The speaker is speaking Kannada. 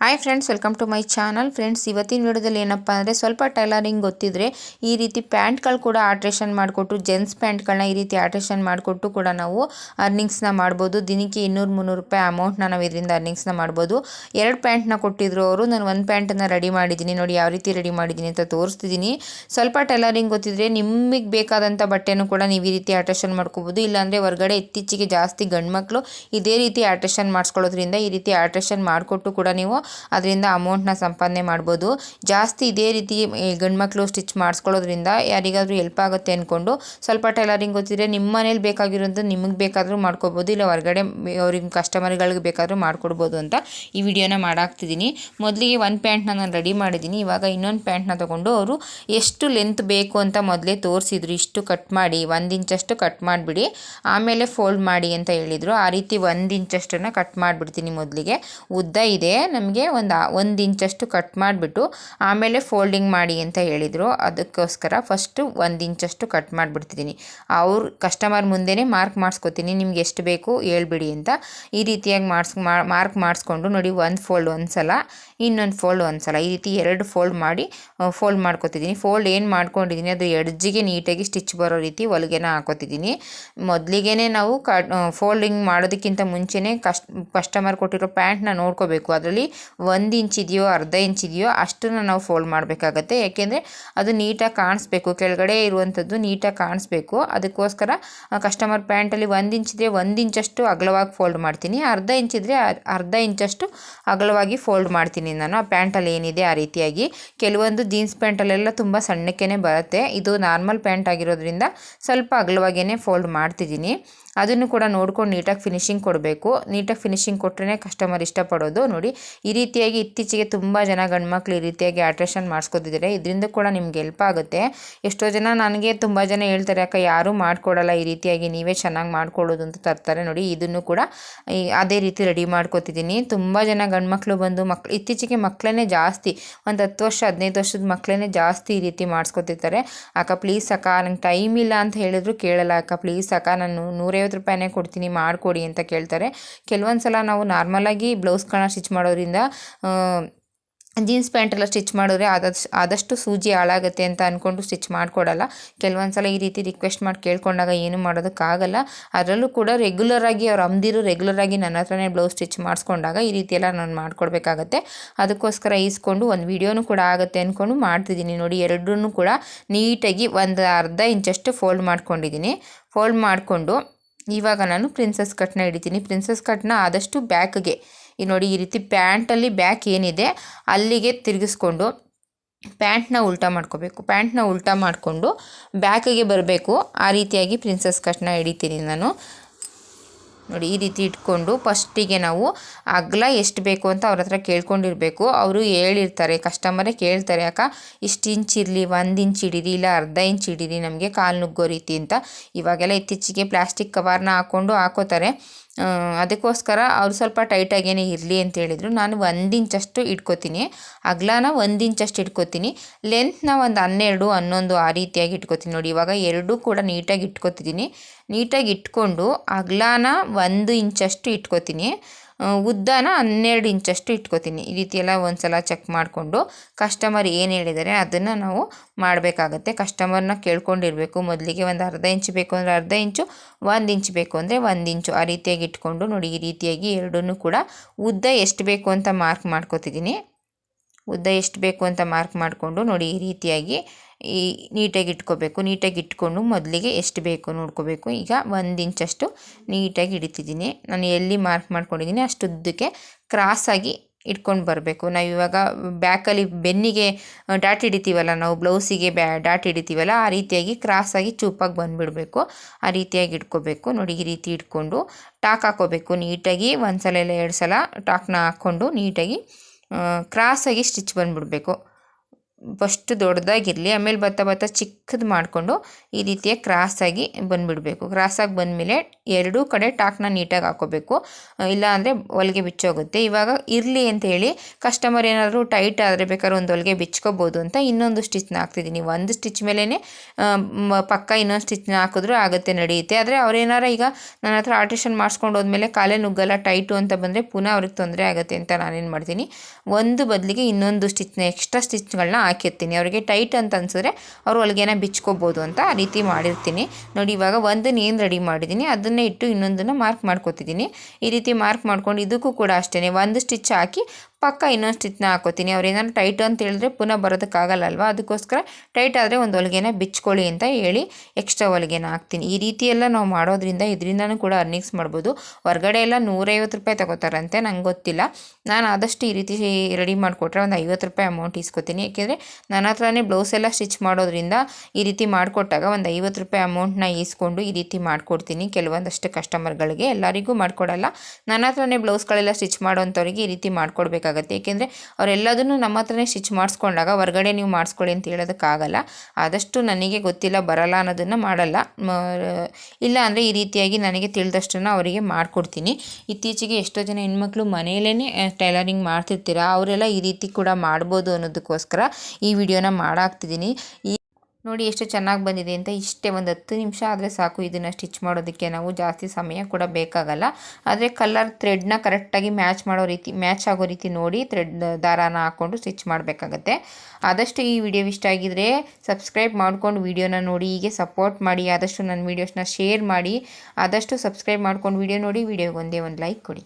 Hi friends welcome to my channel friends ಇವತ್ತಿನ ವಿಡಿಯೋದಲ್ಲಿ ಏನಪ್ಪ ಅಂದರೆ ಸ್ವಲ್ಪ ಟೈಲರಿಂಗ್ ಗೊತ್ತಿದ್ರೆ ಈ ರೀತಿ ಪ್ಯಾಂಟ್ಗಳು ಕೂಡ ಆಲ್ಟ್ರೇಷನ್ ಮಾಡಿಕೊಟ್ಟು ಜೆಂಟ್ಸ್ ಪ್ಯಾಂಟ್ಗಳನ್ನ ಈ ರೀತಿ ಆಲ್ಟ್ರೇಷನ್ ಮಾಡಿಕೊಟ್ಟು ಕೂಡ ನಾವು ಅರ್ನಿಂಗ್ಸ್ನ ಮಾಡ್ಬೋದು. ದಿನಕ್ಕೆ ಇನ್ನೂರು ಮುನ್ನೂರು ರೂಪಾಯಿ ಅಮೌಂಟ್ನ ನಾವು ಇದರಿಂದ ಅರ್ನಿಂಗ್ಸ್ನ ಮಾಡ್ಬೋದು. ಎರಡು ಪ್ಯಾಂಟ್ನ ಕೊಟ್ಟಿದ್ರು ಅವರು, ನಾನು ಒಂದು ಪ್ಯಾಂಟನ್ನು ರೆಡಿ ಮಾಡಿದ್ದೀನಿ. ನೋಡಿ ಯಾವ ರೀತಿ ರೆಡಿ ಮಾಡಿದ್ದೀನಿ ಅಂತ ತೋರಿಸ್ತಿದ್ದೀನಿ. ಸ್ವಲ್ಪ ಟೈಲರಿಂಗ್ ಗೊತ್ತಿದ್ರೆ ನಿಮಗೆ ಬೇಕಾದಂಥ ಬಟ್ಟೆನೂ ಕೂಡ ನೀವು ಈ ರೀತಿ ಆಲ್ಟ್ರೇಷನ್ ಮಾಡ್ಕೋಬೋದು. ಇಲ್ಲಾಂದರೆ ಹೊರಗಡೆ ಇತ್ತೀಚೆಗೆ ಜಾಸ್ತಿ ಗಂಡು ಮಕ್ಕಳು ಇದೇ ರೀತಿ ಆಲ್ಟ್ರೇಷನ್ ಮಾಡಿಸ್ಕೊಳ್ಳೋದ್ರಿಂದ ಈ ರೀತಿ ಆಲ್ಟ್ರೇಷನ್ ಮಾಡಿಕೊಟ್ಟು ಕೂಡ ನೀವು ಅದರಿಂದ ಅಮೌಂಟ್ನ ಸಂಪಾದನೆ ಮಾಡ್ಬೋದು. ಜಾಸ್ತಿ ಇದೇ ರೀತಿ ಗಂಡ್ಮಕ್ಳು ಸ್ಟಿಚ್ ಮಾಡಿಸ್ಕೊಳ್ಳೋದ್ರಿಂದ ಯಾರಿಗಾದರೂ ಹೆಲ್ಪ್ ಆಗುತ್ತೆ ಅಂದ್ಕೊಂಡು ಸ್ವಲ್ಪ ಟೈಲರಿಂಗ್ ಗೊತ್ತಿದ್ರೆ ನಿಮ್ಮ ಮನೇಲಿ ಬೇಕಾಗಿರೋದು ನಿಮಗೆ ಬೇಕಾದರೂ ಮಾಡ್ಕೋಬೋದು, ಇಲ್ಲ ಹೊರಗಡೆ ಅವ್ರಿಗೆ ಕಸ್ಟಮರ್ಗಳಿಗೆ ಬೇಕಾದರೂ ಮಾಡ್ಕೊಡ್ಬೋದು ಅಂತ ಈ ವಿಡಿಯೋನ ಮಾಡಾಕ್ತಿದ್ದೀನಿ. ಮೊದಲಿಗೆ ಒಂದು ಪ್ಯಾಂಟ್ನ ನಾನು ರೆಡಿ ಮಾಡಿದ್ದೀನಿ. ಇವಾಗ ಇನ್ನೊಂದು ಪ್ಯಾಂಟ್ನ ತೊಗೊಂಡು ಅವರು ಎಷ್ಟು ಲೆಂತ್ ಬೇಕು ಅಂತ ಮೊದಲೇ ತೋರಿಸಿದ್ರು. ಇಷ್ಟು ಕಟ್ ಮಾಡಿ, ಒಂದು ಇಂಚಷ್ಟು ಕಟ್ ಮಾಡಿಬಿಡಿ, ಆಮೇಲೆ ಫೋಲ್ಡ್ ಮಾಡಿ ಅಂತ ಹೇಳಿದರು. ಆ ರೀತಿ ಒಂದು ಇಂಚಷ್ಟನ್ನು ಕಟ್ ಮಾಡಿಬಿಡ್ತೀನಿ ಮೊದಲಿಗೆ. ಉದ್ದ ಇದೆ ನಮಗೆ. ಒಂದು ಒಂದು ಇಂಚಷ್ಟು ಕಟ್ ಮಾಡಿಬಿಟ್ಟು ಆಮೇಲೆ ಫೋಲ್ಡಿಂಗ್ ಮಾಡಿ ಅಂತ ಹೇಳಿದರು. ಅದಕ್ಕೋಸ್ಕರ ಫಸ್ಟು ಒಂದು ಇಂಚಷ್ಟು ಕಟ್ ಮಾಡಿಬಿಡ್ತಿದ್ದೀನಿ ಅವ್ರ ಕಸ್ಟಮರ್ ಮುಂದೆನೇ ಮಾರ್ಕ್ ಮಾಡಿಸ್ಕೊತೀನಿ, ನಿಮ್ಗೆ ಎಷ್ಟು ಬೇಕು ಹೇಳ್ಬಿಡಿ ಅಂತ ಈ ರೀತಿಯಾಗಿ ಮಾಡಿಸ್ ಮಾರ್ಕ್ ಮಾಡಿಸ್ಕೊಂಡು ನೋಡಿ ಒಂದು ಫೋಲ್ಡ್ ಒಂದು ಸಲ ಇನ್ನೊಂದು ಫೋಲ್ಡ್ ಒಂದು ಸಲ ಈ ರೀತಿ ಎರಡು ಫೋಲ್ಡ್ ಮಾಡಿ ಫೋಲ್ಡ್ ಮಾಡ್ಕೊತಿದ್ದೀನಿ ಫೋಲ್ಡ್ ಏನು ಮಾಡ್ಕೊಂಡಿದ್ದೀನಿ ಅದು ಎಡ್ಜಿಗೆ ನೀಟಾಗಿ ಸ್ಟಿಚ್ ಬರೋ ರೀತಿ ಹೊಲಿಗೆನ ಹಾಕೋತಿದ್ದೀನಿ ಮೊದಲಿಗೆ ನಾವು ಕ ಫೋಲ್ಡಿಂಗ್ ಮಾಡೋದಕ್ಕಿಂತ ಮುಂಚೆನೇ ಕಸ್ಟ್ ಕಸ್ಟಮರ್ ಕೊಟ್ಟಿರೋ ಪ್ಯಾಂಟ್ನ ನೋಡ್ಕೋಬೇಕು. ಅದರಲ್ಲಿ ಒಂದು ಇಂಚ್ ಇದೆಯೋ, ಅರ್ಧ ಇಂಚ್ ಇದೆಯೋ, ಅಷ್ಟನ್ನು ನಾವು ಫೋಲ್ಡ್ ಮಾಡಬೇಕಾಗತ್ತೆ. ಯಾಕೆಂದರೆ ಅದು ನೀಟಾಗಿ ಕಾಣಿಸ್ಬೇಕು. ಕೆಳಗಡೆ ಇರುವಂಥದ್ದು ನೀಟಾಗಿ ಕಾಣಿಸ್ಬೇಕು. ಅದಕ್ಕೋಸ್ಕರ ಕಸ್ಟಮರ್ ಪ್ಯಾಂಟಲ್ಲಿ ಒಂದು ಇಂಚ್ ಒಂದು ಇಂಚಷ್ಟು ಅಗಲವಾಗಿ ಫೋಲ್ಡ್ ಮಾಡ್ತೀನಿ. ಅರ್ಧ ಇಂಚ್ ಅರ್ಧ ಇಂಚಷ್ಟು ಅಗಲವಾಗಿ ಫೋಲ್ಡ್ ಮಾಡ್ತೀನಿ ನಾನು. ಆ ಪ್ಯಾಂಟಲ್ಲಿ ಏನಿದೆ ಆ ರೀತಿಯಾಗಿ. ಕೆಲವೊಂದು ಜೀನ್ಸ್ ಪ್ಯಾಂಟಲ್ಲೆಲ್ಲ ತುಂಬ ಸಣ್ಣಕ್ಕೇ ಬರುತ್ತೆ. ಇದು ನಾರ್ಮಲ್ ಪ್ಯಾಂಟ್ ಆಗಿರೋದ್ರಿಂದ ಸ್ವಲ್ಪ ಅಗಲವಾಗಿಯೇ ಫೋಲ್ಡ್ ಮಾಡ್ತಿದ್ದೀನಿ. ಅದನ್ನು ಕೂಡ ನೋಡ್ಕೊಂಡು ನೀಟಾಗಿ ಫಿನಿಶಿಂಗ್ ಕೊಡಬೇಕು. ನೀಟಾಗಿ ಫಿನಿಶಿಂಗ್ ಕೊಟ್ಟರೆ ಕಸ್ಟಮರ್ ಇಷ್ಟಪಡೋದು. ನೋಡಿ, ಈ ರೀತಿಯಾಗಿ ಇತ್ತೀಚೆಗೆ ತುಂಬ ಜನ ಗಂಡ್ಮಕ್ಳು ಈ ರೀತಿಯಾಗಿ ಆಲ್ಟ್ರೇಷನ್ ಮಾಡಿಸ್ಕೊತಿದ್ದಾರೆ. ಇದರಿಂದ ಕೂಡ ನಿಮ್ಗೆ ಹೆಲ್ಪ್ ಆಗುತ್ತೆ. ಎಷ್ಟೋ ಜನ ನನಗೆ ತುಂಬ ಜನ ಹೇಳ್ತಾರೆ, ಅಕ್ಕ, ಯಾರೂ ಮಾಡ್ಕೊಡಲ್ಲ, ಈ ರೀತಿಯಾಗಿ ನೀವೇ ಚೆನ್ನಾಗಿ ಮಾಡ್ಕೊಳ್ಳೋದು ಅಂತ ತರ್ತಾರೆ. ನೋಡಿ, ಇದನ್ನು ಕೂಡ ಅದೇ ರೀತಿ ರೆಡಿ ಮಾಡ್ಕೊತಿದ್ದೀನಿ. ತುಂಬ ಜನ ಗಂಡ್ಮಕ್ಳು ಬಂದು ಮಕ್ಳು ಇತ್ತೀಚೆಗೆ ಮಕ್ಕಳೇ ಜಾಸ್ತಿ, ಒಂದು ಹತ್ತು ವರ್ಷ, ಹದಿನೈದು ವರ್ಷದ ಮಕ್ಕಳೇ ಜಾಸ್ತಿ ಈ ರೀತಿ ಮಾಡಿಸ್ಕೊತಿರ್ತಾರೆ. ಅಕ್ಕ ಪ್ಲೀಸ್ ಅಕ್ಕ, ನಂಗೆ ಟೈಮ್ ಇಲ್ಲ ಅಂತ ಹೇಳಿದ್ರು ಕೇಳಲ್ಲ. ಅಕ್ಕ ಪ್ಲೀಸ್ ಅಕ್ಕ, ನಾನು ನೂರೈವತ್ತು ಐವತ್ತು ರೂಪಾಯಿನೇ ಕೊಡ್ತೀನಿ ಮಾಡಿಕೊಡಿ ಅಂತ ಕೇಳ್ತಾರೆ. ಕೆಲವೊಂದು ಸಲ ನಾವು ನಾರ್ಮಲಾಗಿ ಬ್ಲೌಸ್ಗಳನ್ನ ಸ್ಟಿಚ್ ಮಾಡೋದ್ರಿಂದ ಜೀನ್ಸ್ ಪ್ಯಾಂಟ್ ಎಲ್ಲ ಸ್ಟಿಚ್ ಮಾಡಿದ್ರೆ ಆದಷ್ಟು ಆದಷ್ಟು ಸೂಜಿ ಹಾಳಾಗುತ್ತೆ ಅಂತ ಅಂದ್ಕೊಂಡು ಸ್ಟಿಚ್ ಮಾಡಿಕೊಡಲ್ಲ. ಕೆಲವೊಂದು ಸಲ ಈ ರೀತಿ ರಿಕ್ವೆಸ್ಟ್ ಮಾಡಿ ಕೇಳ್ಕೊಂಡಾಗ ಏನು ಮಾಡೋದಕ್ಕಾಗಲ್ಲ. ಅದರಲ್ಲೂ ಕೂಡ ರೆಗ್ಯುಲರಾಗಿ ಅವ್ರು ಅಮ್ದಿರು ರೆಗ್ಯುಲರಾಗಿ ನನ್ನ ಹತ್ರನೇ ಬ್ಲೌಸ್ ಸ್ಟಿಚ್ ಮಾಡಿಸ್ಕೊಂಡಾಗ ಈ ರೀತಿ ಎಲ್ಲ ನಾನು ಮಾಡಿಕೊಡ್ಬೇಕಾಗತ್ತೆ. ಅದಕ್ಕೋಸ್ಕರ ಈಸ್ಕೊಂಡು ಒಂದು ವಿಡಿಯೋನೂ ಕೂಡ ಆಗುತ್ತೆ ಅಂದ್ಕೊಂಡು ಮಾಡ್ತಿದ್ದೀನಿ. ನೋಡಿ ಎರಡೂ ಕೂಡ ನೀಟಾಗಿ ಒಂದು ಅರ್ಧ ಇಂಚಷ್ಟು ಫೋಲ್ಡ್ ಮಾಡ್ಕೊಂಡಿದ್ದೀನಿ. ಫೋಲ್ಡ್ ಮಾಡಿಕೊಂಡು ಇವಾಗ ನಾನು ಪ್ರಿನ್ಸಸ್ ಕಟ್ನ ಹಿಡಿತೀನಿ ಪ್ರಿನ್ಸಸ್ ಕಟ್ನ ಆದಷ್ಟು ಬ್ಯಾಕ್ಗೆ ಈ ನೋಡಿ ಈ ರೀತಿ ಪ್ಯಾಂಟಲ್ಲಿ ಬ್ಯಾಕ್ ಏನಿದೆ, ಅಲ್ಲಿಗೆ ತಿರುಗಿಸ್ಕೊಂಡು ಪ್ಯಾಂಟ್ನ ಉಲ್ಟಾ ಮಾಡ್ಕೋಬೇಕು. ಪ್ಯಾಂಟ್ನ ಉಲ್ಟಾ ಮಾಡಿಕೊಂಡು ಬ್ಯಾಕಿಗೆ ಬರಬೇಕು. ಆ ರೀತಿಯಾಗಿ ಪ್ರಿನ್ಸಸ್ ಕಟ್ನ ಹಿಡಿತೀನಿ ನಾನು. ನೋಡಿ, ಈ ರೀತಿ ಇಟ್ಕೊಂಡು ಫಸ್ಟಿಗೆ ನಾವು ಅಗಲ ಎಷ್ಟು ಬೇಕು ಅಂತ ಅವ್ರ ಹತ್ರ ಕೇಳ್ಕೊಂಡಿರಬೇಕು. ಅವರು ಹೇಳಿರ್ತಾರೆ, ಕಸ್ಟಮರೇ ಕೇಳ್ತಾರೆ, ಅಕ್ಕ, ಇಷ್ಟು ಇಂಚ್ ಇರಲಿ, ಒಂದು ಇಂಚ್ ಹಿಡೀರಿ, ಇಲ್ಲ ಅರ್ಧ ಇಂಚ್ ಹಿಡೀರಿ, ನಮಗೆ ಕಾಲು ನುಗ್ಗೋ ರೀತಿ ಅಂತ. ಇವಾಗೆಲ್ಲ ಇತ್ತೀಚೆಗೆ ಪ್ಲಾಸ್ಟಿಕ್ ಕವರ್ನ ಹಾಕ್ಕೊಂಡು ಹಾಕೋತಾರೆ. ಅದಕ್ಕೋಸ್ಕರ ಅವ್ರು ಸ್ವಲ್ಪ ಟೈಟಾಗೇ ಇರಲಿ ಅಂತ ಹೇಳಿದರು. ನಾನು ಒಂದು ಇಂಚಷ್ಟು ಇಟ್ಕೋತೀನಿ. ಅಗ್ಲಾನ ಒಂದು ಇಂಚಷ್ಟು ಇಟ್ಕೋತೀನಿ. ಲೆಂತ್ನ ಒಂದು ಹನ್ನೆರಡು, ಹನ್ನೊಂದು ಆ ರೀತಿಯಾಗಿ ಇಟ್ಕೋತೀನಿ ನೋಡಿ. ಇವಾಗ ಎರಡೂ ಕೂಡ ನೀಟಾಗಿ ಇಟ್ಕೋತಿದ್ದೀನಿ. ನೀಟಾಗಿ ಇಟ್ಕೊಂಡು ಅಗ್ಲಾನ ಒಂದು ಇಂಚಷ್ಟು ಇಟ್ಕೋತೀನಿ. ಉದ್ದನ ಹನ್ನೆರಡು ಇಂಚಷ್ಟು ಇಟ್ಕೋತೀನಿ. ಈ ರೀತಿ ಎಲ್ಲ ಒಂದು ಸಲ ಚೆಕ್ ಮಾಡಿಕೊಂಡು ಕಸ್ಟಮರ್ ಏನು ಹೇಳಿದ್ದಾರೆ ಅದನ್ನು ನಾವು ಮಾಡಬೇಕಾಗತ್ತೆ. ಕಸ್ಟಮರ್ನ ಕೇಳ್ಕೊಂಡಿರಬೇಕು. ಮೊದಲಿಗೆ ಒಂದು ಅರ್ಧ ಇಂಚ್ ಬೇಕು ಅಂದರೆ ಅರ್ಧ ಇಂಚು, ಒಂದು ಇಂಚ್ ಬೇಕು ಅಂದರೆ ಒಂದು ಇಂಚು. ಆ ರೀತಿಯಾಗಿ ಇಟ್ಕೊಂಡು ನೋಡಿ, ಈ ರೀತಿಯಾಗಿ ಎರಡನ್ನೂ ಕೂಡ ಉದ್ದ ಎಷ್ಟು ಬೇಕು ಅಂತ ಮಾರ್ಕ್ ಮಾಡ್ಕೋತಿದ್ದೀನಿ. ಉದ್ದ ಎಷ್ಟು ಬೇಕು ಅಂತ ಮಾರ್ಕ್ ಮಾಡಿಕೊಂಡು ನೋಡಿ ಈ ರೀತಿಯಾಗಿ ಈ ನೀಟಾಗಿ ಇಟ್ಕೋಬೇಕು. ನೀಟಾಗಿ ಇಟ್ಕೊಂಡು ಮೊದಲಿಗೆ ಎಷ್ಟು ಬೇಕು ನೋಡ್ಕೋಬೇಕು. ಈಗ ಒಂದು ಇಂಚಷ್ಟು ನೀಟಾಗಿ ಹಿಡಿತಿದ್ದೀನಿ ನಾನು ಎಲ್ಲಿ ಮಾರ್ಕ್ ಮಾಡ್ಕೊಂಡಿದ್ದೀನಿ ಅಷ್ಟು ಉದ್ದಕ್ಕೆ ಕ್ರಾಸಾಗಿ ಇಟ್ಕೊಂಡು ಬರಬೇಕು. ನಾವು ಇವಾಗ ಬ್ಯಾಕಲ್ಲಿ ಬೆನ್ನಿಗೆ ಡಾಟ್ ಹಿಡಿತೀವಲ್ಲ ನಾವು ಬ್ಲೌಸಿಗೆ ಬ್ಯಾ ಡಾಟ್ ಹಿಡಿತೀವಲ್ಲ, ಆ ರೀತಿಯಾಗಿ ಕ್ರಾಸಾಗಿ ಚೂಪಾಗಿ ಬಂದುಬಿಡಬೇಕು. ಆ ರೀತಿಯಾಗಿ ಇಟ್ಕೋಬೇಕು. ನೋಡಿ ಈ ರೀತಿ ಇಟ್ಕೊಂಡು ಟಾಕ್ ಹಾಕೋಬೇಕು. ನೀಟಾಗಿ ಒಂದು ಸಲ ಇಲ್ಲ ಎರಡು ಸಲ ಟಾಕ್ನ ಹಾಕ್ಕೊಂಡು ನೀಟಾಗಿ ಕ್ರಾಸಾಗಿ ಸ್ಟಿಚ್ ಬಂದುಬಿಡಬೇಕು. ಫಸ್ಟ್ ದೊಡ್ಡದಾಗಿರಲಿ, ಆಮೇಲೆ ಬರ್ತಾ ಬತ್ತ ಚಿಕ್ಕದು ಮಾಡಿಕೊಂಡು ಈ ರೀತಿಯ ಕ್ರಾಸಾಗಿ ಬಂದುಬಿಡಬೇಕು. ಕ್ರಾಸಾಗಿ ಬಂದಮೇಲೆ ಎರಡೂ ಕಡೆ ಟಾಕ್ನ ನೀಟಾಗಿ ಹಾಕೋಬೇಕು. ಇಲ್ಲ ಅಂದರೆ ಹೊಲಿಗೆ ಬಿಚ್ಚೋಗುತ್ತೆ. ಇವಾಗ ಇರಲಿ ಅಂತ ಹೇಳಿ ಕಸ್ಟಮರ್ ಏನಾದರೂ ಟೈಟ್ ಆದರೆ ಬೇಕಾದ್ರೆ ಒಂದು ಹೊಲಿಗೆ ಬಿಚ್ಕೋಬೋದು ಅಂತ ಇನ್ನೊಂದು ಸ್ಟಿಚ್ನ ಹಾಕ್ತಿದ್ದೀನಿ. ಒಂದು ಸ್ಟಿಚ್ ಮೇಲೇ ಪಕ್ಕ ಇನ್ನೊಂದು ಸ್ಟಿಚ್ನ ಹಾಕಿದ್ರೂ ಆಗುತ್ತೆ, ನಡೆಯುತ್ತೆ. ಆದರೆ ಅವ್ರೇನಾರ ಈಗ ನನ್ನ ಹತ್ರ ಆಲ್ಟ್ರೇಷನ್ ಮಾಡಿಸ್ಕೊಂಡು ಹೋದ್ಮೇಲೆ ಕಾಲೇ ನುಗ್ಗಲ್ಲ, ಟೈಟು ಅಂತ ಬಂದರೆ ಪುನಃ ಅವ್ರಿಗೆ ತೊಂದರೆ ಆಗುತ್ತೆ ಅಂತ ನಾನೇನು ಮಾಡ್ತೀನಿ. ಒಂದು ಬದಲಿಗೆ ಇನ್ನೊಂದು ಸ್ಟಿಚ್ನ, ಎಕ್ಸ್ಟ್ರಾ ಸ್ಟಿಚ್ಗಳನ್ನ ಹಾಕಿರ್ತೀನಿ. ಅವರಿಗೆ ಟೈಟ್ ಅಂತ ಅನ್ಸಿದ್ರೆ ಅವ್ರು ಹೊಲಿಗೆನ ಬಿಚ್ಕೋಬೋದು ಅಂತ ಆ ರೀತಿ ಮಾಡಿರ್ತೀನಿ. ನೋಡಿ, ಇವಾಗ ಒಂದನ್ನು ಏನು ರೆಡಿ ಮಾಡಿದ್ದೀನಿ ಅದನ್ನೇ ಇಟ್ಟು ಇನ್ನೊಂದನ್ನು ಮಾರ್ಕ್ ಮಾಡ್ಕೋತಿದ್ದೀನಿ ಈ ರೀತಿ ಮಾರ್ಕ್ ಮಾಡ್ಕೊಂಡು ಇದಕ್ಕೂ ಕೂಡ ಅಷ್ಟೇ ಒಂದು ಸ್ಟಿಚ್ ಹಾಕಿ ಪಕ್ಕ ಇನ್ನೊಂದು ಸ್ಟಿಚ್ನ ಹಾಕೋತೀನಿ. ಅವ್ರು ಏನಾದ್ರು ಟೈಟ್ ಅಂತ ಹೇಳಿದ್ರೆ ಪುನಃ ಬರೋದಕ್ಕಾಗಲ್ಲ ಅಲ್ವಾ ಅದಕ್ಕೋಸ್ಕರ ಟೈಟ್ ಆದರೆ ಒಂದು ಹೊಲಿಗೆನ ಬಿಚ್ಕೊಳ್ಳಿ ಅಂತ ಹೇಳಿ ಎಕ್ಸ್ಟ್ರಾ ಹೊಲಿಗೆನ ಹಾಕ್ತೀನಿ. ಈ ರೀತಿ ಎಲ್ಲ ನಾವು ಮಾಡೋದ್ರಿಂದ ಇದರಿಂದನೂ ಕೂಡ ಅರ್ನಿಂಗ್ಸ್ ಮಾಡ್ಬೋದು. ಹೊರಗಡೆ ಎಲ್ಲ ನೂರೈವತ್ತು ರೂಪಾಯಿ ತಗೋತಾರಂತೆ, ನಂಗೆ ಗೊತ್ತಿಲ್ಲ. ನಾನು ಆದಷ್ಟು ಈ ರೀತಿ ರೆಡಿ ಮಾಡಿಕೊಟ್ರೆ ಒಂದು ಐವತ್ತು ರೂಪಾಯಿ ಅಮೌಂಟ್ ಇಸ್ಕೋತೀನಿ ಏಕೆಂದರೆ ನನ್ನ ಹತ್ರನೇ ಬ್ಲೌಸ್ ಎಲ್ಲ ಸ್ಟಿಚ್ ಮಾಡೋದ್ರಿಂದ ಈ ರೀತಿ ಮಾಡಿಕೊಟ್ಟಾಗ ಒಂದು ಐವತ್ತು ರೂಪಾಯಿ ಅಮೌಂಟ್ನ ಈಸ್ಕೊಂಡು ಈ ರೀತಿ ಮಾಡಿಕೊಡ್ತೀನಿ. ಕೆಲವೊಂದಷ್ಟು ಕಸ್ಟಮರ್ಗಳಿಗೆ ಎಲ್ಲರಿಗೂ ಮಾಡಿಕೊಡಲ್ಲ. ನನ್ನ ಹತ್ರನೇ ಬ್ಲೌಸ್ಗಳೆಲ್ಲ ಸ್ಟಿಚ್ ಮಾಡೋವಂಥವ್ರಿಗೆ ಈ ರೀತಿ ಮಾಡಿಕೊಡ್ಬೇಕಾಗತ್ತೆ. ಏಕೆಂದರೆ ಅವರೆಲ್ಲದನ್ನು ನಮ್ಮ ಹತ್ರನೇ ಸ್ಟಿಚ್ ಮಾಡಿಸ್ಕೊಂಡಾಗ ಹೊರಗಡೆ ನೀವು ಮಾಡಿಸ್ಕೊಳ್ಳಿ ಅಂತ ಹೇಳೋದಕ್ಕಾಗಲ್ಲ. ಆದಷ್ಟು ನನಗೆ ಗೊತ್ತಿಲ್ಲ, ಬರಲ್ಲ ಅನ್ನೋದನ್ನು ಮಾಡಲ್ಲ. ಇಲ್ಲ ಅಂದರೆ ಈ ರೀತಿಯಾಗಿ ನನಗೆ ತಿಳಿದಷ್ಟನ್ನು ಅವರಿಗೆ ಮಾಡಿಕೊಡ್ತೀನಿ. ಇತ್ತೀಚೆಗೆ ಎಷ್ಟೋ ಜನ ಹೆಣ್ಮಕ್ಳು ಮನೆಯಲ್ಲೇ ಟೈಲರಿಂಗ್ ಮಾಡ್ತಿರ್ತೀರ? ಅವರೆಲ್ಲ ಈ ರೀತಿ ಕೂಡ ಮಾಡ್ಬೋದು ಅನ್ನೋದಕ್ಕೋಸ್ಕರ ಈ ವಿಡಿಯೋನ ಮಾಡಾಕ್ತಿದ್ದೀನಿ. ಈ ನೋಡಿ ಎಷ್ಟು ಚೆನ್ನಾಗಿ ಬಂದಿದೆ ಅಂತ ಇಷ್ಟೇ ಒಂದು ಹತ್ತು ನಿಮಿಷ ಆದರೆ ಸಾಕು ಇದನ್ನು ಸ್ಟಿಚ್ ಮಾಡೋದಕ್ಕೆ. ನಾವು ಜಾಸ್ತಿ ಸಮಯ ಕೂಡ ಬೇಕಾಗಲ್ಲ. ಆದರೆ ಕಲರ್ ಥ್ರೆಡ್ನ ಕರೆಕ್ಟಾಗಿ ಮ್ಯಾಚ್ ಮಾಡೋ ರೀತಿ ಮ್ಯಾಚ್ ಆಗೋ ರೀತಿ ನೋಡಿ ಥ್ರೆಡ್ ದಾರಾನ ಹಾಕ್ಕೊಂಡು ಸ್ಟಿಚ್ ಮಾಡಬೇಕಾಗತ್ತೆ. ಆದಷ್ಟು ಈ ವಿಡಿಯೋ ಇಷ್ಟ ಆಗಿದರೆ ಸಬ್ಸ್ಕ್ರೈಬ್ ಮಾಡ್ಕೊಂಡು ವಿಡಿಯೋನ ನೋಡಿ, ಹೀಗೆ ಸಪೋರ್ಟ್ ಮಾಡಿ, ಆದಷ್ಟು ನನ್ನ ವೀಡಿಯೋಸ್ನ ಶೇರ್ ಮಾಡಿ, ಆದಷ್ಟು ಸಬ್ಸ್ಕ್ರೈಬ್ ಮಾಡ್ಕೊಂಡು ವಿಡಿಯೋ ನೋಡಿ ವಿಡಿಯೋಗೆ ಒಂದೇ ಒಂದು ಲೈಕ್ ಕೊಡಿ.